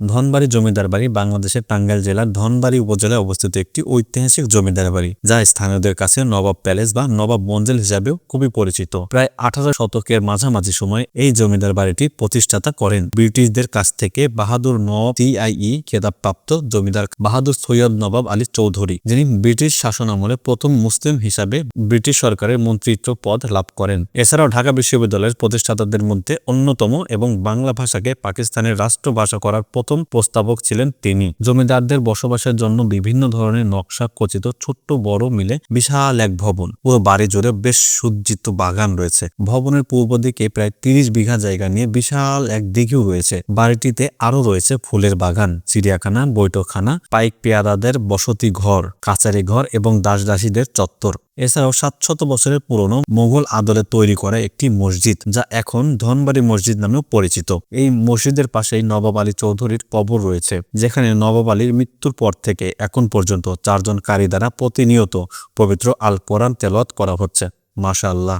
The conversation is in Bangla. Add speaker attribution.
Speaker 1: ধনবাড়ি জমিদার বাড়ি বাংলাদেশের টাঙ্গাইল জেলার ধনবাড়ি উপজেলায় অবস্থিত একটি ঐতিহাসিক জমিদার বাড়ি, যা স্থানীয়দের কাছে নবাব প্যালেস বা নবাব মঞ্জিল হিসাবেও খুবই পরিচিত। প্রায় আঠারো শতকের মাঝামাঝি সময় এই জমিদার বাড়িটি প্রতিষ্ঠাতা করেন। ব্রিটিশদের কাছ থেকে বাহাদুর নবাব সিআইই খেতাবপ্রাপ্ত জমিদার বাহাদুর সৈয়দ নবাব আলী চৌধুরী, যিনি ব্রিটিশ শাসন আমলে প্রথম মুসলিম হিসাবে ব্রিটিশ সরকারের মন্ত্রিত্ব পদ লাভ করেন। এছাড়াও ঢাকা বিশ্ববিদ্যালয়ের প্রতিষ্ঠাতাদের মধ্যে অন্যতম এবং বাংলা ভাষাকে পাকিস্তানের রাষ্ট্রভাষা করার প্রথম প্রস্তাবক ছিলেন তিনি। জমিদারদের বসবাসের জন্য বিভিন্ন ধরনের নকশা খচিত ছোট্ট বড় মিলে বিশাল এক ভবন। পুরো বাড়ি জুড়ে বেশ সজ্জিত বাগান রয়েছে। ভবনের পূর্ব দিকে প্রায় তিরিশ বিঘা জায়গা নিয়ে বিশাল এক দিঘিও রয়েছে। বাড়িটিতে আরও রয়েছে ফুলের বাগান, চিড়িয়াখানা, বৈঠকখানা, পাইক পেয়াদাদের বসতি ঘর কাচারি ঘর এবং দাসদাসীদের চত্বর। এছাড়াও সাতশত বছরের পুরনো মোগল আদলে তৈরি করা একটি মসজিদ, যা এখন ধনবাড়ি মসজিদ নামেও পরিচিত। এই মসজিদের পাশেই নবাব আলী চৌধুরীর কবর রয়েছে, যেখানে নবাব আলীর মৃত্যুর পর থেকে এখন পর্যন্ত চারজন কারি দ্বারা প্রতিনিয়ত পবিত্র আল কোরআন তেলত করা হচ্ছে। মাশাআল্লাহ।